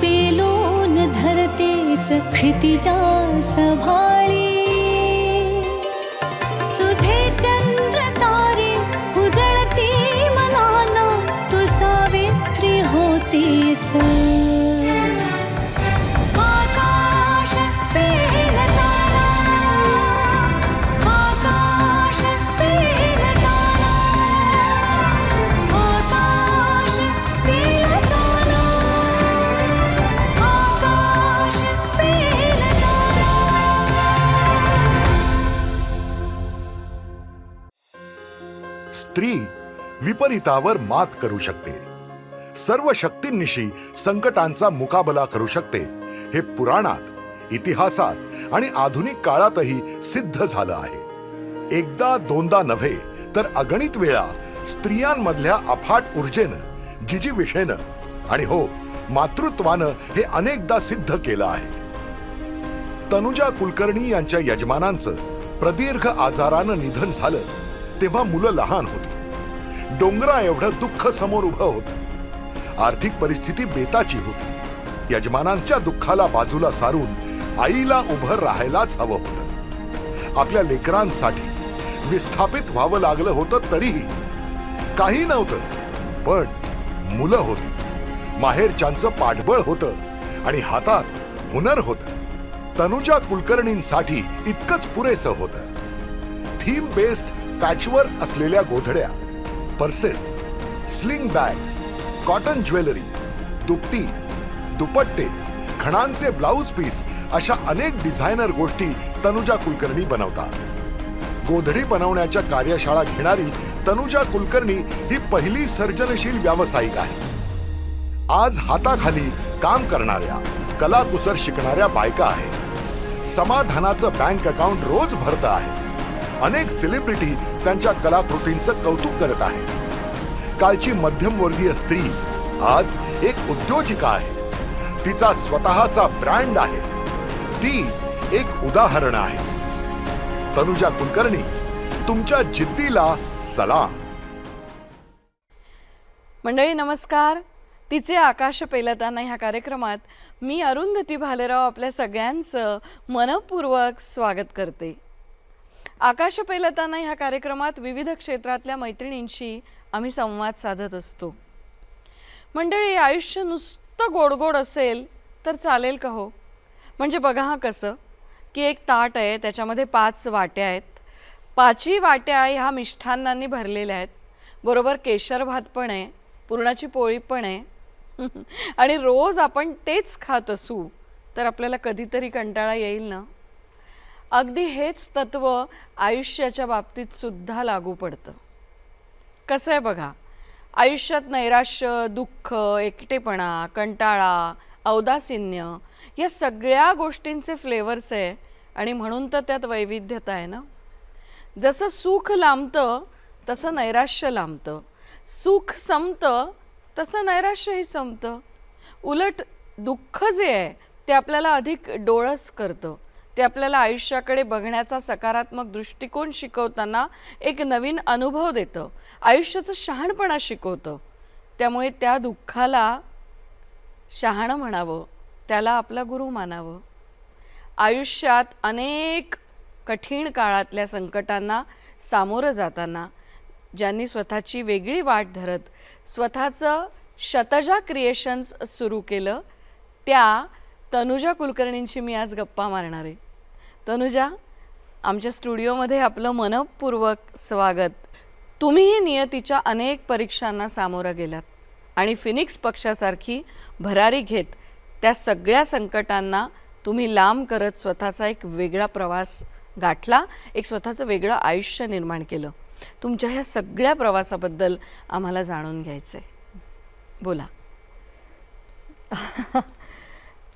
पेलून धरतेस क्षितिजा सभाळी. विपरीतावर मात करू शकते. सर्व शक्तींनिशी संकटांचा मुकाबला करू शकते. हे पुराणात इतिहासात आणि आधुनिक काळातही सिद्ध झालं आहे. एकदा दोनदा नव्हे तर अगणित वेळा स्त्रियांमधल्या अफाट ऊर्जेनं जिजीविषेनं आणि हो मातृत्वानं हे अनेकदा सिद्ध केलं आहे. तनुजा कुलकर्णी यांच्या यजमानांचं प्रदीर्घ आजारानं निधन झालं तेव्हा मुलं लहान होती. डोंगरा एवढं दुःख समोर उभं होतं. आर्थिक परिस्थिती बेताची होती. यजमानांच्या दुःखाला बाजूला सारून आईला उभं राहायलाच हवं होतं. आपल्या लेकरांसाठी विस्थापित व्हावं लागलं होतं तरीही काही नव्हतं पण मुलं होती. माहेरच्यांचं पाठबळ होतं आणि हातात हुनर होतं. तनुजा कुलकर्णींसाठी इतकंच पुरेसं होतं. थीम बेस्ड पॅचवर असलेल्या गोधड्या purses sling bags cotton jewellery दुपटी दुपट्टे खणांचे ब्लाऊज पीस अशा अनेक डिझायनर गोष्टी तनुजा कुलकर्णी बनवतात. गोधडी बनवण्याच्या कार्यशाळा घेणारी तनुजा कुलकर्णी ही पहिली सर्जनशील व्यावसायिक आहे. आज हाताखाली काम करणाऱ्या कलाकुसर शिकणाऱ्या बायका आहेत. समाधानाचं बँक अकाउंट रोज भरत आहे अनेक सेलिब्रिटी त्यांच्या कलाकृतींचं कौतुक करत आहे कालची मध्यमवर्गीय स्त्री आज एक उद्योजिका आहे. तिचा स्वतःचा ब्रँड आहे. ती एक उदाहरण आहे. तनुजा कुलकर्णी तुमच्या जिद्दीला सलाम. मंडळी नमस्कार. तिचे आकाश पेलताना ह्या कार्यक्रमात मी अरुंधती भालेराव आपल्या सगळ्यांचं मनपूर्वक स्वागत करते. आकाश पेलताना ह्या कार्यक्रमात विविध क्षेत्रातल्या मैत्रिणींशी आम्ही संवाद साधत असतो. मंडळी आयुष्य नुसतं गोड गोड असेल तर चालेल का हो? म्हणजे बघा हा कसं. की एक ताट आहे त्याच्यामध्ये पाच वाट्या आहेत. पाचही वाट्या ह्या मिष्ठान्नांनी भरलेल्या आहेत. बरोबर केशर भात पण आहे पुरणाची पोळी पण आहे. आणि रोज आपण तेच खात असू तर आपल्याला कधीतरी कंटाळा येईल ना? अगदी हेच तत्व आयुष्याच्या बाबतीत सुद्धा लागू पडतं. कसं आहे बघा आयुष्यात नैराश्य दुःख एकटेपणा कंटाळा औदासिन्य या सगळ्या गोष्टींचे फ्लेवर्स आहे आणि म्हणून तर त्यात वैविध्यता आहे ना? जसं सुख लांबतं तसं नैराश्य लांबतं. सुख संपतं तसं नैराश्यही संपतं. उलट दुःख जे आहे ते आपल्याला अधिक डोळस करतं. ते आपल्याला आयुष्याकडे बघण्याचा सकारात्मक दृष्टिकोन शिकवताना एक नवीन अनुभव देतं. आयुष्याचं शहाणपणा शिकवतं. त्यामुळे त्या दुःखाला शहाणं म्हणावं त्याला आपला गुरु मानावं. आयुष्यात अनेक कठीण काळातल्या संकटांना सामोरं जाताना ज्यांनी स्वतःची वेगळी वाट धरत स्वतःचं शतजा क्रिएशन्स सुरू केलं त्या तनुजा कुलकर्णींशी मी आज गप्पा मारणार आहे. तनुजा आमच्या स्टुडिओमध्ये आपलं मनपूर्वक स्वागत. तुम्हीही नियतीच्या अनेक परीक्षांना सामोरं गेलात आणि फिनिक्स पक्षासारखी भरारी घेत त्या सगळ्या संकटांना तुम्ही लांब करत स्वतःचा एक वेगळा प्रवास गाठला एक स्वतःचं वेगळं आयुष्य निर्माण केलं. तुमच्या ह्या सगळ्या प्रवासाबद्दल आम्हाला जाणून घ्यायचं आहे बोला.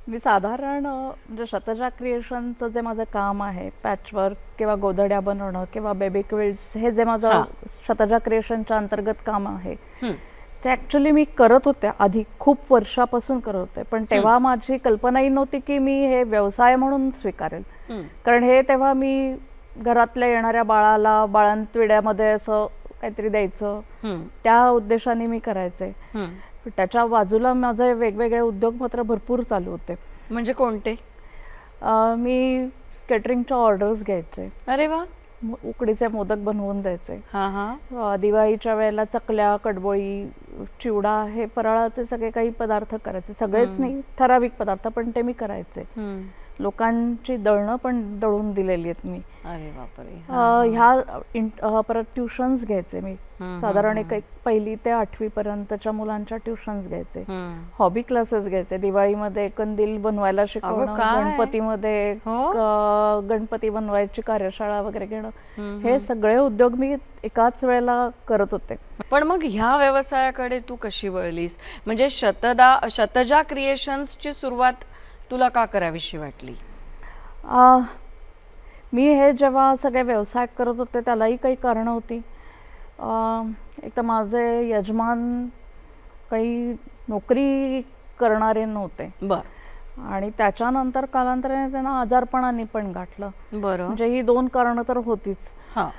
मी साधारण म्हणजे शतजा क्रिएशनचं जे माझं काम आहे पॅचवर्क किंवा गोधड्या बनवणं किंवा बेबी क्विल्स हे जे माझं. शतजा क्रिएशनच्या अंतर्गत काम आहे हं. ते ॲक्च्युली मी करत होते आधी खूप वर्षापासून करत होते पण तेव्हा माझी कल्पनाही नव्हती की मी हे व्यवसाय म्हणून स्वीकारेल हं. कारण हे तेव्हा मी घरातल्या येणाऱ्या बाळाला बाळंतविड्यामध्ये असं काहीतरी द्यायचं हं. त्या उद्देशाने मी करायचे हं. त्याच्या बाजूला माझे वेगवेगळे उद्योग मात्र भरपूर चालू होते. म्हणजे कोणते? मी केटरिंगच्या ऑर्डर्स घ्यायचे. अरे वा. उकडीचे मोदक बनवून द्यायचे. हा हा. दिवाळीच्या वेळेला चकल्या कडबोळी चिवडा हे फराळाचे सगळे काही पदार्थ करायचे. सगळेच नाही ठराविक पदार्थ पण ते मी करायचे. लोकांची दळणं पण दळून दिलेली आहेत मी. अरे बापरे. ह्या परत ट्युशन्स घ्यायचे मी. साधारण एक पहिली ते आठवी पर्यंतच्या मुलांच्या ट्युशन्स घ्यायचे. हॉबी क्लासेस घ्यायचे. दिवाळीमध्ये कंदील बनवायला शिकवणं? गणपतीमध्ये हो? गणपती बनवायची कार्यशाळा वगैरे घेणं. हे सगळे उद्योग मी एकाच वेळेला करत होते. पण मग ह्या व्यवसायाकडे तू कशी वळलीस? म्हणजे शतदा शतजा क्रिएशन्सची सुरुवात तुला का करावीशी वाटली? आ, मी हे जेव्हा सगळे व्यवसाय करत होते त्यालाही काही कारणं होती. आ, एक तर माझे यजमान काही नोकरी करणारे नव्हते. बर. आणि त्याच्यानंतर कालांतराने त्यांना आजारपणाने पण गाठलं. बरं. म्हणजे ही दोन कारणं तर होतीच. हा.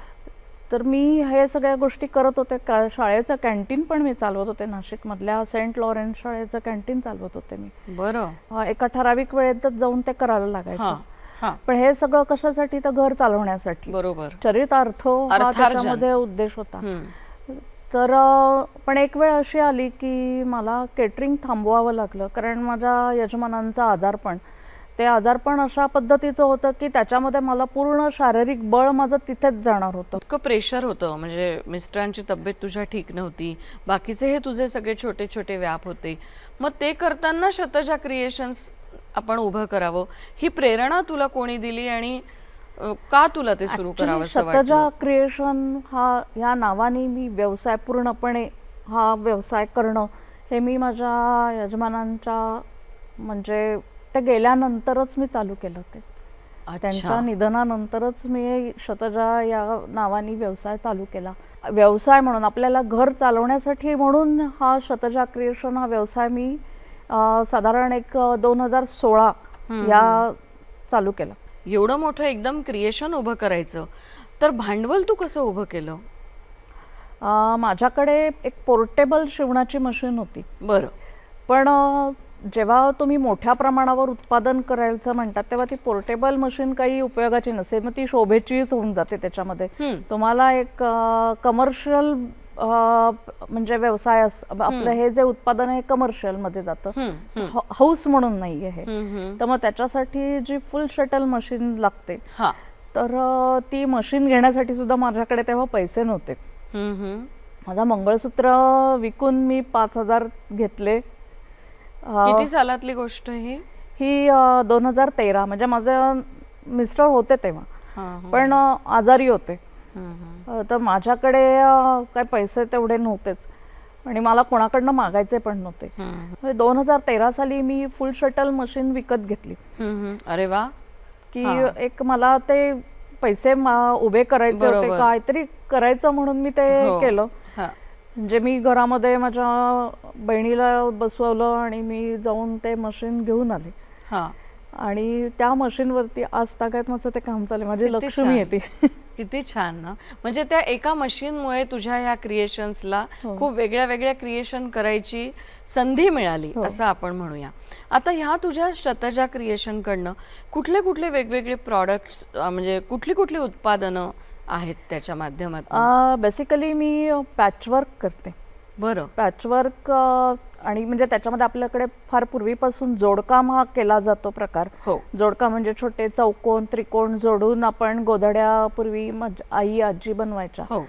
तर मी हे सगळ्या गोष्टी करत होते. का शाळेचं कॅन्टीन पण मी चालवत होते. नाशिकमधल्या सेंट लॉरेन्स शाळेचं कॅन्टीन चालवत होते मी. बरं. एका ठराविक वेळेतच जाऊन ते करायला लागायचं. हा पण हे सगळं कशासाठी? तर घर चालवण्यासाठी. बरोबर. चरितार्थ हा. त्याच्यामध्ये उद्देश होता. तर पण एक वेळ अशी आली की मला केटरिंग थांबवावं लागलं. कारण माझ्या यजमानांचं आजारपण ते आजारपण अशा पद्धतीचं होतं की त्याच्यामध्ये मला पूर्ण शारीरिक बळ माझं तिथेच जाणार होतं. इतकं प्रेशर होतं म्हणजे मिस्टरांची तब्येत तुझ्या ठीक नव्हती बाकीचे हे तुझे सगळे छोटे छोटे व्याप होते. मग ते करताना शतजा क्रिएशन्स आपण उभं करावं ही प्रेरणा तुला कोणी दिली आणि का तुला ते सुरू करावं शतजा क्रिएशन हा या नावाने मी व्यवसाय पूर्णपणे हा व्यवसाय करणं हे मी माझ्या यजमानांच्या म्हणजे ते गेल्यानंतरच मी चालू केलं ते. त्यांच्या निधनानंतरच मी शतजा या नावाने व्यवसाय चालू केला. व्यवसाय म्हणून आपल्याला घर चालवण्यासाठी म्हणून हा शतजा क्रिएशन हा व्यवसाय मी साधारण एक दोन हजार सोळा या चालू केला. एवढं मोठं एकदम क्रिएशन उभं करायचं. तर भांडवल तू कसं उभं केलं? माझ्याकडे एक पोर्टेबल शिवणाची मशीन होती. बरं. पण जेव्हा तुम्ही मोठ्या प्रमाणावर उत्पादन करायचं म्हणतात तेव्हा ती पोर्टेबल मशीन काही उपयोगाची नसेल मग ती शोभेचीच होऊन जाते त्याच्यामध्ये. तुम्हाला एक कमर्शियल म्हणजे व्यवसाय आपलं हे जे उत्पादन आहे कमर्शियलमध्ये जातं हं, हं. ह- हौस म्हणून नाहीये हे हं, हं. तर मग त्याच्यासाठी जी फुल शटल मशीन लागते तर ती मशीन घेण्यासाठी सुद्धा माझ्याकडे तेव्हा पैसे नव्हते. माझा मंगळसूत्र विकून मी पाच हजार घेतले किती सालातली गोष्ट ही ही दोन हजार तेरा म्हणजे माझं मिस्टर होते तेव्हा. पण आजारी होते तर माझ्याकडे काय पैसे तेवढे नव्हतेच आणि मला कोणाकडनं मागायचे पण नव्हते हं, दोन हजार तेरा साली मी फुल शटल मशीन विकत घेतली. अरे वा की. एक मला ते पैसे उभे करायचे होते. काहीतरी करायचं म्हणून मी ते हो. केलं. म्हणजे मी घरामध्ये माझ्या बहिणीला बसवलं आणि मी जाऊन ते मशीन घेऊन आले हा आणि त्या मशीनवरती आज तागायत माझं ते काम चालू आहे. माझी लक्ष्मी. येते किती छान ना म्हणजे त्या एका मशीनमुळे तुझ्या ह्या क्रिएशन्सला हो. खूप वेगळ्या वेगळ्या क्रिएशन करायची संधी मिळाली हो. असं आपण म्हणूया आता ह्या तुझ्या शतजा क्रिएशन कडनं कुठले कुठले वेगवेगळे प्रॉडक्ट्स म्हणजे कुठली कुठली उत्पादनं आहेत त्याच्या माध्यमातून. बेसिकली मी पॅचवर्क करते. बरं. पॅचवर्क आणि म्हणजे त्याच्यामध्ये आपल्याकडे फार पूर्वीपासून जोडकाम हा केला जातो प्रकार. हो. जोडका म्हणजे छोटे चौकोन त्रिकोण जोडून आपण गोधड्या पूर्वी मज- आई आजी बनवायच्या. हो.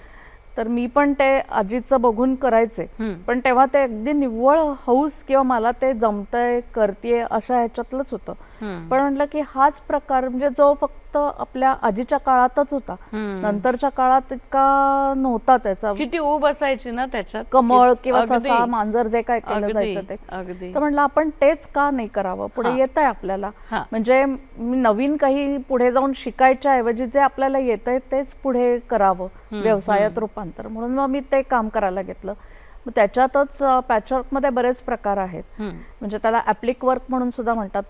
तर मी पण ते आजीचं बघून करायचे. पण तेव्हा ते अगदी निव्वळ हौस किंवा मला ते जमतंय करतेय अशा ह्याच्यातलंच होतं. पण म्हटलं की हाच प्रकार म्हणजे जो फक्त आपल्या आजीच्या काळातच होता. नंतरच्या काळात इतका नव्हता त्याचा. किती ऊब असायची ना त्याच्यात. कमळ किंवा मांजर जे काय केलं जायचं ते. तर म्हटलं आपण तेच का नाही करावं? पुढे. येत आहे आपल्याला. म्हणजे मी नवीन काही पुढे जाऊन शिकायच्या ऐवजी जे आपल्याला येत आहे तेच पुढे करावं. व्यवसायात रूपांतर. म्हणून मग मी ते काम करायला घेतलं. त्याच्यातच पॅचवर्कमध्ये बरेच प्रकार आहेत. म्हणजे त्याला ऍप्लिक वर्क म्हणून सुद्धा म्हणतात.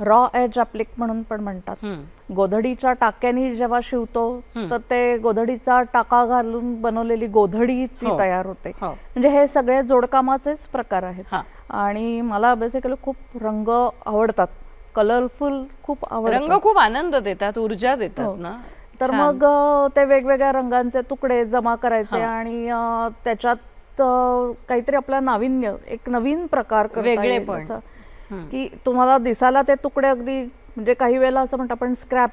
रॉ एज ऍप्लिक म्हणून पण म्हणतात. गोधडीच्या टाक्यानी जेव्हा शिवतो. तर ते गोधडीचा टाका घालून बनवलेली गोधडी ती हो. तयार होते हो म्हणजे हे सगळे जोडकामाचेच प्रकार आहेत हा आणि मला बेसिकली खूप रंग आवडतात कलरफुल खूप रंग आवडतात खूप आनंद देतात ऊर्जा हो. देतात ना तर. मग ते वेगवेगळ्या रंगांचे तुकडे जमा करायचे हा. आणि त्याच्यात काहीतरी आपला नाविन्य एक नवीन प्रकार करता की तुम्हाला दिसायला ते तुकडे अगदी म्हणजे काही वेळेला असं म्हणतो आपण स्क्रॅप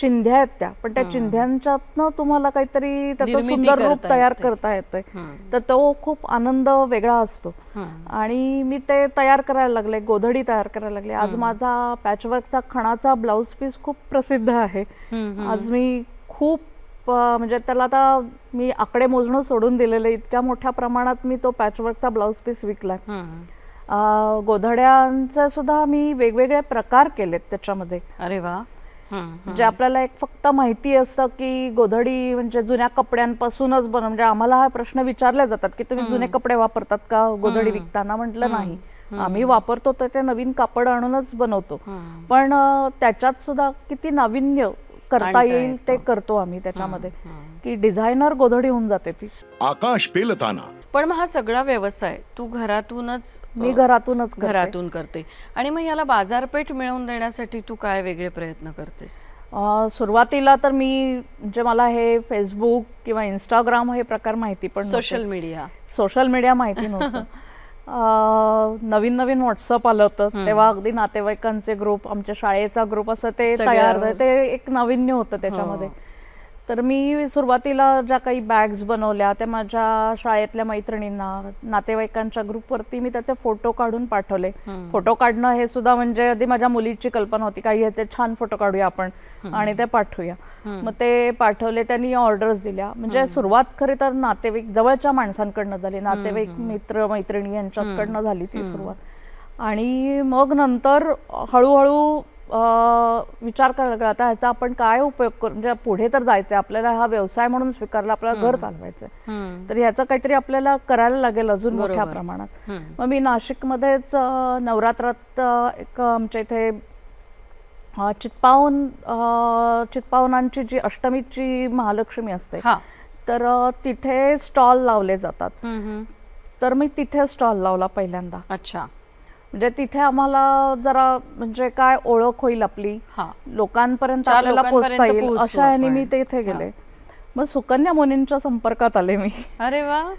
चिंध्या आहेत त्या पण त्या चिंध्यांच्यातनं तुम्हाला काहीतरी त्याचं सुंदर रूप तयार. करता येतंय. तर तो खूप आनंद वेगळा असतो. आणि मी ते तयार करायला लागले गोधडी तयार करायला लागले आज माझा पॅचवर्कचा खणाचा ब्लाऊज पीस खूप प्रसिद्ध आहे. आज मी खूप म्हणजे त्याला आता मी आकडे मोजणं सोडून दिलेलं. इतक्या मोठ्या प्रमाणात मी तो पॅचवर्कचा ब्लाऊज पीस विकला. गोधड्यांचे सुद्धा मी वेगवेगळे प्रकार केलेत त्याच्यामध्ये. अरे वा. म्हणजे आपल्याला एक फक्त माहिती असतं की गोधडी म्हणजे जुन्या कपड्यांपासूनच बन म्हणजे आम्हाला हा प्रश्न विचारले जातात की तुम्ही जुने कपडे वापरतात का? गोधडी विकताना म्हटलं नाही. आम्ही वापरतो तर ते नवीन कापड आणूनच बनवतो. पण त्याच्यात सुद्धा किती नाविन्य करता येईल. ते करतो आम्ही त्याच्यामध्ये. की डिझायनर गोधडी होऊन जाते ती. आकाश पेलताना पण मग हा सगळा व्यवसाय तू घरातूनच मी घरातूनच करते. घरातून करते. आणि मग याला बाजारपेठ मिळवून देण्यासाठी तू काय वेगळे प्रयत्न करतेस? सुरुवातीला तर मी म्हणजे मला हे फेसबुक किंवा इंस्टाग्राम हे प्रकार माहिती पण सोशल मीडिया सोशल मीडिया माहिती नव्हतं. नवीन नवीन व्हॉट्सअप आलं होतं. तेव्हा अगदी नातेवाईकांचे ग्रुप आमच्या शाळेचा ग्रुप असं ते तयार. ते एक नाविन्य होतं त्याच्यामध्ये. तर मी सुरुवातीला ज्या काही बॅग्स बनवल्या त्या माझ्या शाळेतल्या मैत्रिणींना नातेवाईकांच्या ग्रुपवरती मी त्याचे फोटो काढून पाठवले. फोटो काढणं हे सुद्धा म्हणजे आधी माझ्या मुलीची कल्पना होती काही ह्याचे छान फोटो काढूया आपण आणि ते पाठवूया. मग ते पाठवले त्यांनी ऑर्डर्स दिल्या. म्हणजे सुरुवात खरी तर नातेवाईक जवळच्या माणसांकडनं झाली. नातेवाईक मित्र मैत्रिणी यांच्याकडनं झाली ती सुरुवात. आणि मग नंतर हळूहळू विचार करायला लागला आता ह्याचा आपण काय उपयोग करू? म्हणजे पुढे तर जायचंय आपल्याला हा व्यवसाय म्हणून स्वीकारला आपल्याला घर चालवायचंय. तर ह्याचं काहीतरी आपल्याला करायला लागेल अजून मोठ्या. प्रमाणात. मग मी नाशिकमध्येच नवरात्रात एक आमच्या इथे चित्पावन चित्पावनांची जी अष्टमीची महालक्ष्मी असते तर तिथे स्टॉल लावले जातात. तर मी तिथे स्टॉल लावला पहिल्यांदा. अच्छा. म्हणजे तिथे आम्हाला जरा म्हणजे काय ओळख होईल आपली. लोकांपर्यंत आपल्याला पोचता येईल अशा आपण. मी तिथे गेले. मग सुकन्या मुनींच्या संपर्कात आले मी. अरे वा.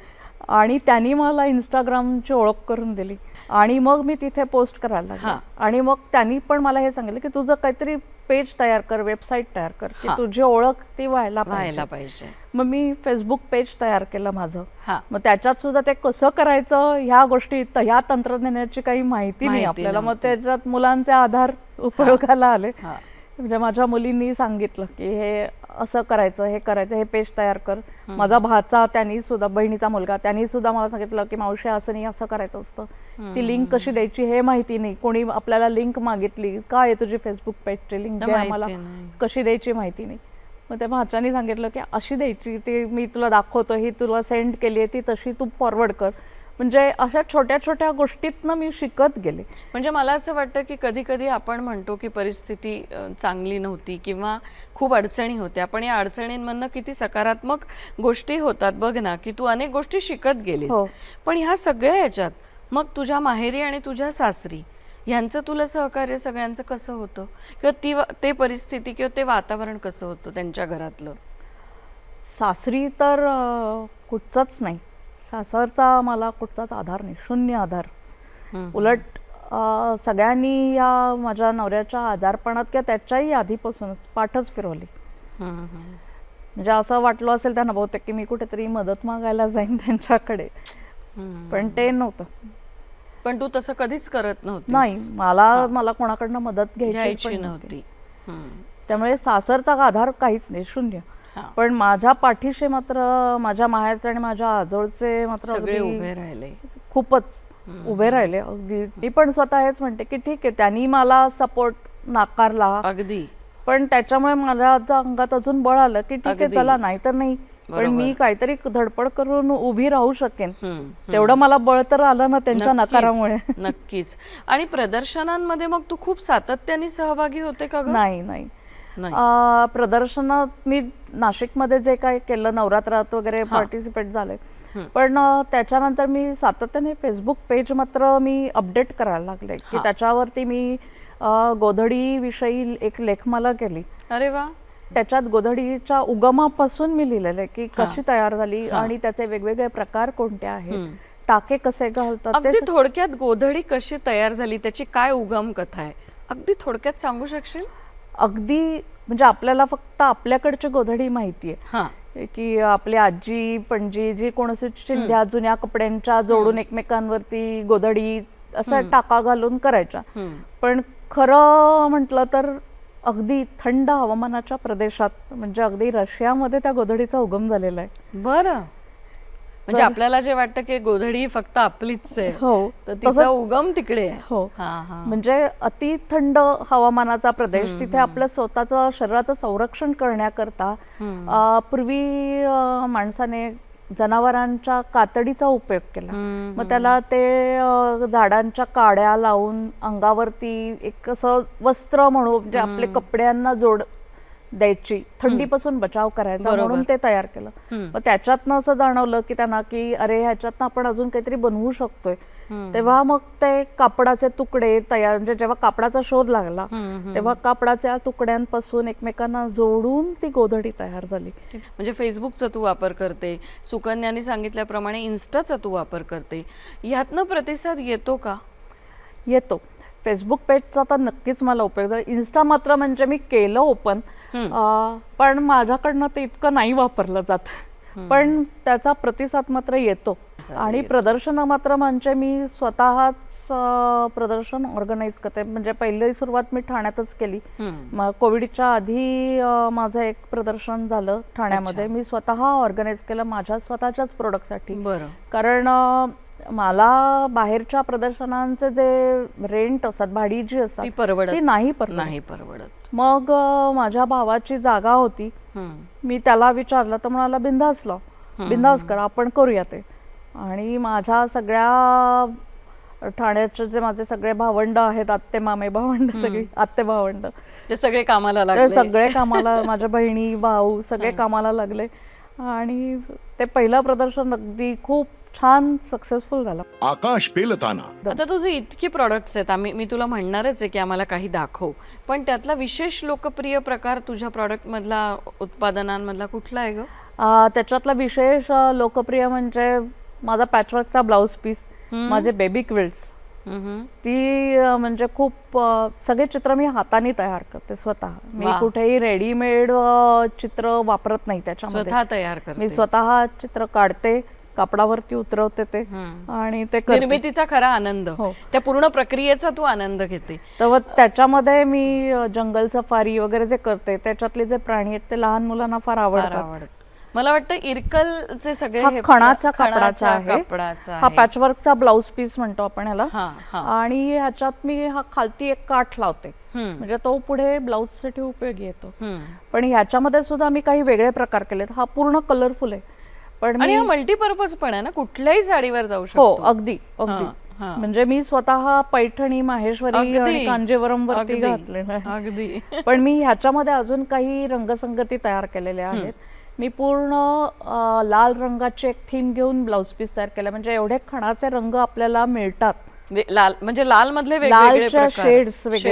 आणि त्यांनी मला इंस्टाग्रामची ओळख करून दिली. आणि मग मी तिथे पोस्ट करायला. लागले. आणि मग त्यांनी पण मला हे सांगितलं की तुझं काहीतरी पेज तयार कर वेबसाईट तयार कर की हा. तुझी ओळख ती व्हायला व्हायला पाहिजे. पाहिजे. मग मी फेसबुक पेज तयार केलं माझं. हा. मग त्याच्यात सुद्धा ते कसं करायचं ह्या गोष्टी त- ह्या तंत्रज्ञानाची काही माहिती नाही माहिती आपल्याला. मग नव्हती. त्याच्यात मुलांचे आधार उपयोगाला आले. हा. म्हणजे माझ्या मुलींनी सांगितलं की हे असं करायचं हे करायचं हे पेज तयार कर. माझा भाचा त्यांनी सुद्धा बहिणीचा मुलगा त्यांनी सुद्धा मला सांगितलं की मावशी असं नाही असं करायचं असतं. ती लिंक कशी द्यायची हे माहिती नाही. कोणी आपल्याला लिंक मागितली काय आहे तुझी फेसबुक पेजची लिंक? नाही. कशी द्यायची माहिती नाही. मग त्या भाच्याने सांगितलं की अशी द्यायची ती मी तुला दाखवतो ही तुला सेंड केली आहे ती तशी तू फॉरवर्ड कर. म्हणजे अशा छोट्या छोट्या गोष्टीतनं मी शिकत गेले. म्हणजे मला असं वाटतं की कधी कधी आपण म्हणतो की परिस्थिती चांगली नव्हती किंवा खूप अडचणी होत्या. पण या अडचणींमधनं किती सकारात्मक गोष्टी होतात बघ ना की तू अनेक गोष्टी शिकत गेलीस. हो. पण ह्या सगळ्या ह्याच्यात मग तुझ्या माहेरी आणि तुझ्या सासरी ह्यांचं तुला सहकार्य सगळ्यांचं कसं होतं? किंवा ती ते परिस्थिती किंवा ते वातावरण कसं होतं त्यांच्या घरातलं? सासरी तर कुठचाच नाही. सासरचा मला कुठचाच आधार नाही शून्य आधार. उलट सगळ्यांनी या माझ्या नवऱ्याच्या आजारपणात किंवा त्याच्याही आधीपासूनच पाठच फिरवली. म्हणजे असं वाटलं असेल त्यांना बहुतेक की मी कुठेतरी मदत मागायला जाईन त्यांच्याकडे. पण ते नव्हतं पण तू तसं कधीच करत नव्हती नाही मला मला कोणाकडनं मदत घ्यायची नव्हती. त्यामुळे सासरचा आधार काहीच नाही शून्य. पण माझ्या पाठीशी मात्र माझ्या माहेरचे आणि माझ्या आजोळचे मात्र सगळे उभे राहिले. खूपच उभे राहिले. अगदी. मी पण स्वतः हेच म्हणते की ठीक आहे त्यांनी मला सपोर्ट नाकारला. अगदी. पण त्याच्यामुळे माझ्या आता अंगात अजून बळ आलं की ठीक आहे. चला नाही तर नाही. पण. मी काहीतरी धडपड करून उभी राहू शकेन. तेवढं मला बळ तर आलं ना त्यांच्या नकारामुळे. नक्कीच. आणि प्रदर्शनांमध्ये मग तू खूप सातत्याने सहभागी होते का नाही नाही. प्रदर्शनात मी नाशिकमध्ये जे काय केलं नवरात्रात वगैरे पार्टिसिपेट झाले. पण त्याच्यानंतर मी सातत्याने फेसबुक पेज मात्र मी अपडेट करायला लागले की त्याच्यावरती मी गोधडी विषयी एक लेखमाला केली. अरे वा. त्याच्यात गोधडीच्या उगमापासून मी लिहिलेलं आहे की कशी तयार झाली आणि त्याचे वेगवेगळे प्रकार कोणते आहेत? टाके कसे घालतात? ते अगदी थोडक्यात गोधडी कशी तयार झाली? त्याची काय उगम कथा आहे? अगदी थोडक्यात सांगू शकशील? अगदी म्हणजे आपल्याला फक्त आपल्याकडची गोधडी माहिती आहे. की आपली आजी पणजी जी कोणाची चिंध्या जुन्या कपड्यांच्या जोडून एकमेकांवरती गोधडी असा टाका घालून करायच्या. पण खरं म्हटलं तर अगदी थंड हवामानाच्या प्रदेशात म्हणजे अगदी रशियामध्ये त्या गोधडीचा उगम झालेला आहे. बरं. म्हणजे आपल्याला जे वाटतं की गोधडी फक्त आपलीच आहे हो. तर तिचा उगम तिकडे आहे. हो. हा हा. म्हणजे अति थंड हवामानाचा प्रदेश तिथे आपलं स्वतःचं शरीराचं संरक्षण करण्याकरता पूर्वी माणसाने जनावरांच्या कातडीचा उपयोग केला. मग त्याला ते झाडांच्या काड्या लावून अंगावरती एक असं वस्त्र म्हणू म्हणजे आपले कपड्यांना जोड द्यायची. थंडीपासून बचाव करायचा. म्हणून ते तयार केलं. मग त्याच्यातनं असं जाणवलं की त्यांना की अरे ह्याच्यातनं आपण अजून काहीतरी बनवू शकतोय. तेव्हा मग ते कापडाचे तुकडे तयार म्हणजे जेव्हा कापडाचा शोध लागला तेव्हा कापडाच्या तुकड्यांपासून एकमेकांना जोडून ती गोधडी तयार झाली. म्हणजे फेसबुकचा तू वापर करते सुकन्याने सांगितल्याप्रमाणे इन्स्टाचा तू वापर करते. ह्यातनं प्रतिसाद येतो का? येतो. फेसबुक पेजचा तर नक्कीच मला उपयोग झाला इन्स्टा मात्र म्हणजे मी केलं ओपन पण माझ्याकडनं ते इतकं नाही वापरलं जात. पण त्याचा प्रतिसाद मात्र येतो. आणि प्रदर्शन मात्र म्हणजे मी स्वतःच प्रदर्शन ऑर्गनाईज करते. म्हणजे पहिली सुरुवात मी ठाण्यातच केली. कोविडच्या आधी माझं एक प्रदर्शन झालं ठाण्यामध्ये. मी स्वतः ऑर्गनाईज केलं माझ्या स्वतःच्याच प्रोडक्टसाठी कारण मला बाहेरच्या प्रदर्शनांचे जे रेंट असतात भाडी जी असतात ती परवडत ती नाही परवडत. नाही परवडत. मग माझ्या भावाची जागा होती. मी त्याला विचारलं तर म्हणाला बिंदास लाव. बिंदास कर आपण करूया ते. आणि माझ्या सगळ्या ठाण्याचे जे माझे सगळे भावंड आहेत आत्ते मामे भावंड सगळी आत्ते भावंड. ते सगळे कामाला लागले. सगळे कामाला माझ्या बहिणी भाऊ सगळे कामाला लागले. आणि ते पहिलं प्रदर्शन अगदी खूप छान सक्सेसफुल झालं. आकाश पेलताना. आता तुझे इतकी प्रॉडक्ट्स आहेत आम्ही मी तुला म्हणणारच आहे की आम्हाला काही दाखव. पण त्यातला विशेष लोकप्रिय प्रकार तुझ्या प्रॉडक्ट मधला उत्पादनांमधला कुठला आहे ग? अं, त्याच्यातला विशेष अं, लोकप्रिय म्हणजे माझा पॅचवर्कचा ब्लाऊज पीस माझे बेबी क्विल्ट्स हम्म. ती अं, म्हणजे खूप अं, सगळे चित्र मी हाताने तयार करते स्वतः. मी वा. कुठेही रेडीमेड चित्र वापरत नाही त्याच्यामध्ये. स्वतः तयार करते. मी स्वतः चित्र काढते कापडावरती उतरवते ते. आणि ते निर्मितीचा खरा आनंद. हो. त्या पूर्ण प्रक्रियेचा तू आनंद घेते. तर त्याच्यामध्ये मी जंगल सफारी वगैरे जे करते त्याच्यातले जे प्राणी आहेत ते लहान मुलांना फार आवडतात. आवडत. मला वाटतं इरकलचे सगळे खणाच्या कापडाचा आहे. हा. पॅचवर्कचा ब्लाऊज पीस म्हणतो आपण ह्याला आणि ह्याच्यात मी हा खालती एक काठ लावते. म्हणजे तो पुढे ब्लाऊजसाठी उपयोगी येतो. पण ह्याच्यामध्ये सुद्धा मी काही वेगळे प्रकार केलेत. हा पूर्ण कलरफुल आहे. पण आणि हा मल्टीपर्पज पण आहे ना कुठल्याही साडीवर जाऊ हो शकतो. अगदी अगदी. म्हणजे मी स्वतः पैठणी माहेश्वरी. आणि कांजीवरम वरती अगदी. घातलेलं अगदी. पण मी ह्याच्यामध्ये अजून काही रंगसंगती तयार केलेल्या आहेत. मी पूर्ण लाल रंगाची एक थीम घेऊन ब्लाऊज पीस तयार केला. म्हणजे एवढे खणाचे रंग आपल्याला मिळतात. लाल म्हणजे लाल मधले लालच्या वेगळ्या.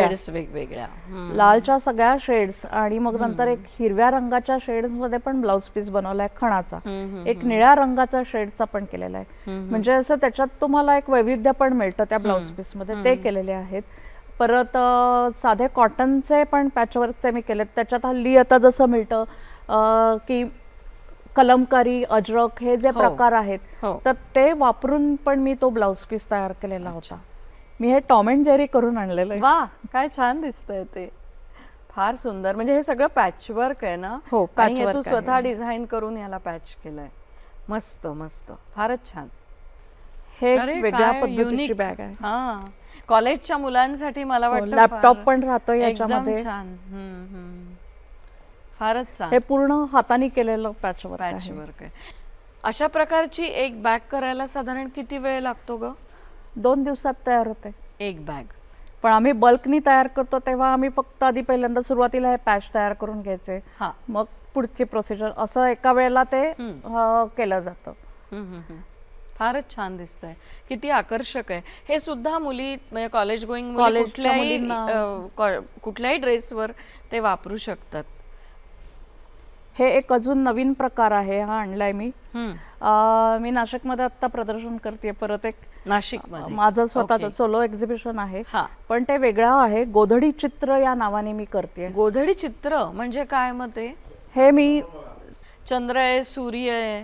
Shades वेगवेगळ्या. लालच्या सगळ्या शेड्स आणि मग नंतर एक हिरव्या रंगाच्या शेड्समध्ये पण ब्लाऊज पीस बनवलाय खणाचा. एक निळ्या रंगाचा शेडचा पण केलेला आहे. म्हणजे असं त्याच्यात तुम्हाला एक वैविध्य पण मिळतं त्या ब्लाऊज पीसमध्ये. ते केलेले आहेत. परत साधे कॉटनचे पण पॅचवर्कचे मी केलेत. त्याच्यात हल्ली आता जसं मिळतं की कलमकारी अजरक हे जे हो. प्रकार आहेत हो. तर ते वापरून पण मी तो ब्लाउज पीस तयार केलेला होता मी हे टॉम अँड जेरी करून आणलेलं आहे वा काय छान दिसतंय ते फार सुंदर म्हणजे हे सगळं पॅचवर्क आहे ना हो, आणि हे तू. स्वतः डिझाईन करून याला पॅच केलंय मस्त मस्त फारच छान हे एक वेगळ्या पद्धतीची. बॅग आहे हा कॉलेजच्या मुलांसाठी मला हो, वाटतं लॅपटॉप पण राहतो याच्यामध्ये. छान हम्म, हम्म. फारच हे पूर्ण हाताने केलेलं पॅचवर्क पॅच आहे आहे. अशा प्रकारची एक बॅग करायला साधारण किती वेळ लागतो ग? दोन दिवसात तयार होते. एक बॅग. पण आम्ही बल्कनी तयार करतो तेव्हा आम्ही फक्त आधी पहिल्यांदा सुरुवातीला हे पॅच तयार करून घ्यायचे. हा. मग पुढची प्रोसिजर. असं एका वेळेला ते केलं जातं. फारच छान दिसतंय. किती आकर्षक आहे. हे सुद्धा मुली म्हणजे कॉलेज गोईंग कॉलेजच्या कुठल्याही मुलींना- अ, कॉ- कुठल्याही ड्रेसवर ते वापरू शकतात. हे एक अजून नवीन प्रकार आहे हा आणलाय मी. मी नाशिकमध्ये आता प्रदर्शन करते परत एक. नाशिक माझं स्वतःचं सोलो एक्झिबिशन आहे. पण ते वेगळं आहे गोधडी चित्र या नावाने मी करते गोधडी चित्र म्हणजे काय मग ते? हे मी चंद्र आहे सूर्य आहे.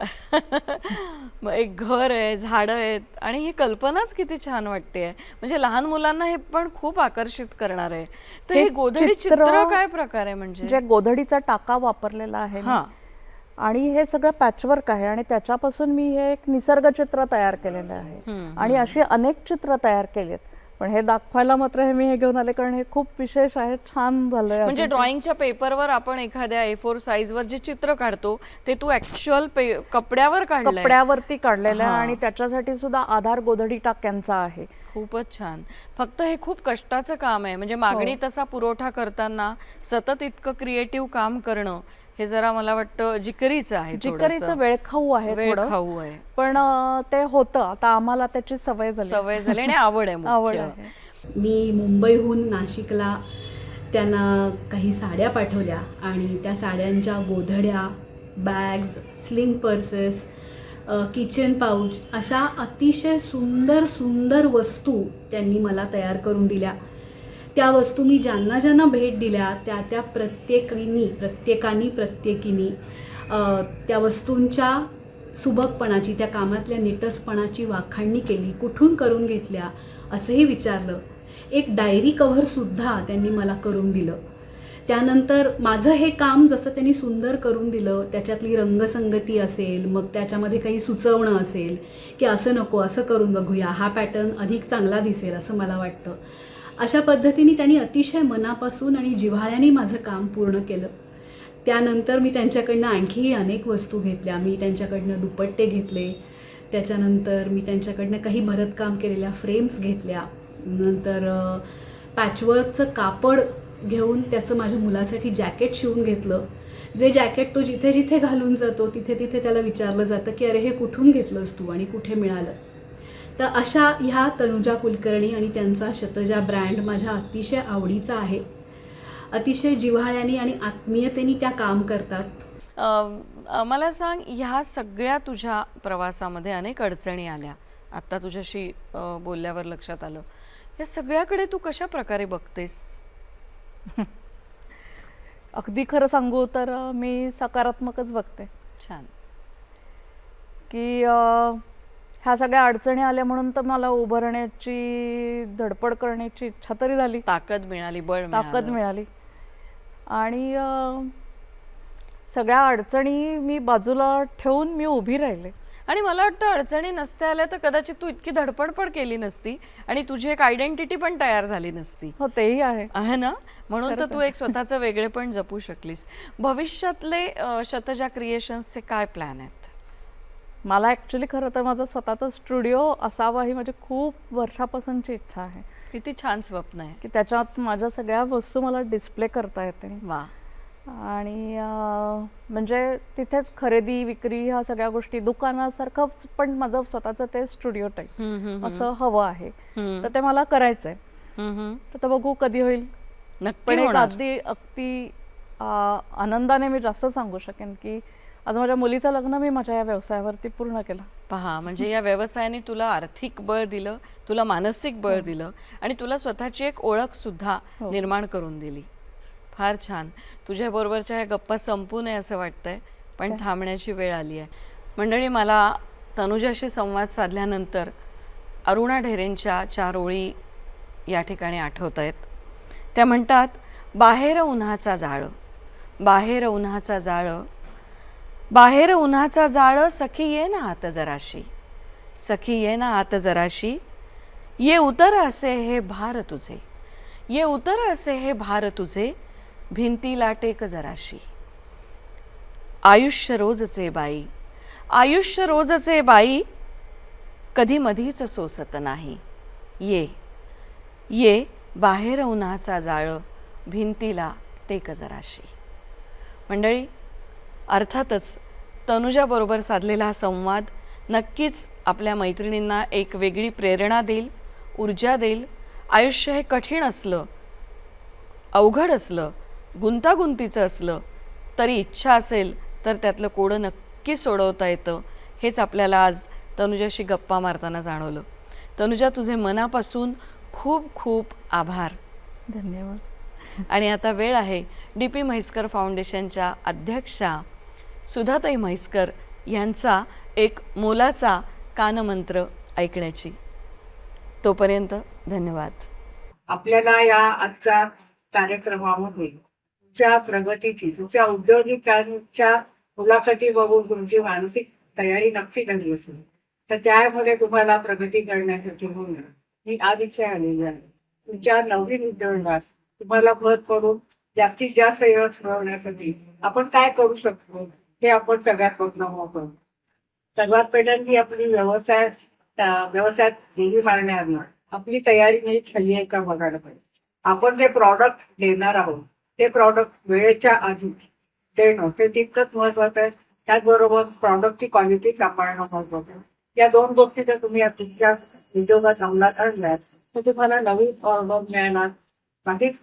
मग एक घर आहे झाडं आहेत आणि ही कल्पनाच किती छान वाटते म्हणजे लहान मुलांना हे पण खूप आकर्षित करणार आहे. तर हे गोधडी चित्र- काय प्रकार आहे म्हणजे? जे गोधडीचा टाका वापरलेला आहे. हा. आणि हे सगळं पॅचवर्क आहे आणि त्याच्यापासून मी हे एक निसर्ग चित्र तयार केलेलं आहे. आणि अशी अनेक चित्र तयार केलीत. पण हे दाखवायला मात्र हे मी हे घेऊन आले कारण हे खूप विशेष आहे छान झालंय म्हणजे. ड्रॉइंगच्या पेपरवर आपण एखाद्या ए फोर साईज वर जे चित्र काढतो ते तू ऍक्च्युअल कपड्यावर काढलंय कपड्यावरती काढलेलं आहे. आणि त्याच्यासाठी सुद्धा आधार गोधडी टाक्यांचा आहे खूपच छान. फक्त हे खूप कष्टाचं काम आहे. म्हणजे मागणी हो. तसा पुरवठा करताना सतत इतकं क्रिएटिव्ह काम करणं हे जरा मला वाटतं जिकरीचं आहे जिकरीचं. वेळ खाऊ आहे वेळ थोडं. खाऊ आहे. पण ते होतं. आता आम्हाला त्याची सवय झाली. सवय झाली आणि आवड आहे आवड. आहे. मी मुंबईहून नाशिकला त्यांना काही साड्या पाठवल्या आणि त्या साड्यांच्या गोधड्या bags sling purses kitchen pouch अशा अतिशय सुंदर सुंदर वस्तू त्यांनी मला तयार करून दिल्या. त्या वस्तू मी ज्यांना ज्यांना भेट दिल्या त्या त्या प्रत्येकीनी प्रत्येकानी प्रत्येकीनी त्या वस्तूंच्या सुबकपणाची त्या कामातल्या निटसपणाची वाखाणणी केली कुठून करून घेतल्या असंही विचारलं. एक डायरी कव्हरसुद्धा त्यांनी मला करून दिलं. त्यानंतर माझं हे काम जसं त्यांनी सुंदर करून दिलं त्याच्यातली रंगसंगती असेल मग त्याच्यामध्ये काही सुचवणं असेल की असं नको असं करून बघूया हा पॅटर्न अधिक चांगला दिसेल असं मला वाटतं. अशा पद्धतीने त्यांनी अतिशय मनापासून आणि जिव्हाळ्याने माझं काम पूर्ण केलं. त्यानंतर मी त्यांच्याकडनं आणखीही अनेक वस्तू घेतल्या. मी त्यांच्याकडनं दुपट्टे घेतले. त्याच्यानंतर मी त्यांच्याकडनं काही भरतकाम केलेल्या फ्रेम्स घेतल्या. नंतर पॅचवर्कचं कापड घेऊन त्याचं माझ्या मुलासाठी जॅकेट शिवून घेतलं. जे जॅकेट तो जिथे जिथे घालून जातो तिथे तिथे त्याला विचारलं जातं की अरे हे कुठून घेतलंस तू आणि कुठे मिळालं? तर अशा ह्या तनुजा कुलकर्णी आणि त्यांचा शतजा ब्रँड माझ्या अतिशय आवडीचा आहे. अतिशय जिव्हाळ्याने आणि आत्मीयतेने त्या काम करतात. मला सांग ह्या सगळ्या तुझ्या प्रवासामध्ये अनेक अडचणी आल्या. आत्ता तुझ्याशी बोलल्यावर लक्षात आलं. या सगळ्याकडे तू कशा प्रकारे बघतेस? अगदी खरं सांगू तर मी सकारात्मकच बघते. छान. की ह्या सगळ्या अडचणी आल्या म्हणून तर मला उभारण्याची धडपड करण्याची इच्छा तरी झाली. ताकद मिळाली बळ ताकद मिळालं. आणि सगळ्या अडचणी मी बाजूला ठेवून मी उभी राहिले. आणि मला वाटतं अडचणी नसत्या आल्या तर कदाचित तू इतकी धडपड पण केली नसती आणि तुझी एक आयडेंटिटी पण तयार झाली नसती. हो तेही आहे. आहे ना? म्हणून तर तू एक स्वतःचं वेगळेपण जपू शकलीस. भविष्यातले शतजा क्रिएशन्सचे काय प्लॅन आहेत? मला ॲक्च्युली खरं तर माझा स्वतःचा स्टुडिओ असावा ही माझी खूप वर्षापासूनची इच्छा आहे. किती छान स्वप्न आहे. की त्याच्यात माझ्या सगळ्या वस्तू मला डिस्प्ले करता येते वा. आणि म्हणजे तिथेच खरेदी विक्री ह्या सगळ्या गोष्टी दुकानासारखंच पण माझं स्वतःचं ते स्टुडिओ टाईप. असं हवं आहे. तर ते मला करायचंय. तर ते बघू कधी होईल पण एक अगदी अगदी आनंदाने मी जास्त सांगू शकेन की आज माझ्या मुलीचं लग्न मी माझ्या या व्यवसायावरती पूर्ण केलं पहा म्हणजे या व्यवसायाने तुला आर्थिक बळ दिलं तुला मानसिक बळ दिलं आणि तुला स्वतःची एक ओळख सुद्धा हो. निर्माण करून दिली फार छान. तुझ्या बरोबरच्या ह्या गप्पा संपू नये असं वाटतंय पण थांबण्याची वेळ आली आहे. मंडळी मला तनुजाशी संवाद साधल्यानंतर अरुणा ढेरेंच्या चार ओळी या ठिकाणी आठवत आहेत त्या म्हणतात बाहेर उन्हाचा जाळ बाहेर उन्हाचा जाळ बाहेर उन्हाचा जाळ सखी ये ना आत जराशी सखी ये ना आत जराशी ये उतर असे हे भार तुझे ये उतर असे हे भार तुझे भिंतीला टेक जराशी. आयुष्य रोजचे बाई. आयुष्य रोजचे बाई कधी मधीच सोसत नाही. ये ये बाहेर उन्हाचा जाळ भिंतीला टेक जराशी. मंडळी अर्थातच तनुजाबरोबर साधलेला हा संवाद नक्कीच आपल्या मैत्रिणींना एक वेगळी प्रेरणा देईल ऊर्जा देईल. आयुष्य हे कठीण असलं अवघड असलं गुंतागुंतीचं असलं तरी इच्छा असेल तर त्यातलं कोडं नक्की सोडवता येतं हेच आपल्याला आज तनुजाशी गप्पा मारताना जाणवलं. तनुजा तुझे मनापासून खूप खूप आभार. धन्यवाद. आणि आता वेळ आहे डी पी म्हैसकर फाउंडेशनच्या अध्यक्षा सुधाताई म्हैसकर यांचा एक मोलाचा कानमंत्र ऐकण्याची. तोपर्यंत धन्यवाद. आपल्याला या आजच्या कार्यक्रमामध्ये तुमच्या प्रगतीची तुमच्या औद्योगिकांच्या मुलाखती बघून तुमची मानसिक तयारी नक्की झाली असेल. तर त्यामध्ये तुम्हाला प्रगती करण्यासाठी होणार मी आदिशय आलेली आहे. तुमच्या नवीन उद्योगात तुम्हाला भर पडून जास्तीत जास्त यश मिळवण्यासाठी आपण काय करू शकतो हे आपण सगळ्यात प्रयत्न करू सर्वात पहिल्यांदा आपली व्यवसाय व्यवसायात देवी मारण्याआधी आपली तयारी नीट झाली आहे का बघायला पाहिजे. आपण जे प्रॉडक्ट देणार आहोत ते प्रॉडक्ट वेळेच्या आधी. देणं ते तितकंच महत्वाचं आहे. त्याचबरोबर प्रॉडक्टची क्वालिटी सांभाळणं महत्वाचं आहे. या दोन गोष्टी जर तुम्ही या तुमच्या उद्योगात अंमलात आणल्यात तर तुम्हाला नवीन ऑर्डर मिळणार. काहीच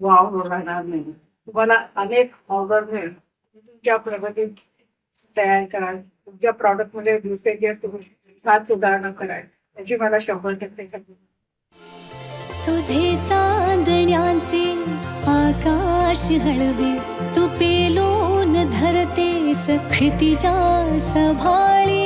वाव राहणार नाही. तुम्हाला अनेक ऑर्डर मिळेल. तुमच्या प्रगती तयार कराल. तुमच्या प्रॉडक्टमध्ये मध्ये दिवसेंदिवस तुम्ही छान सुधारणा कराल. याची मला शंभर टक्के तुझे चांदण्या तुझे चांदण्याचे हळवे तू पेलून धरते सखितिजा सभाळी.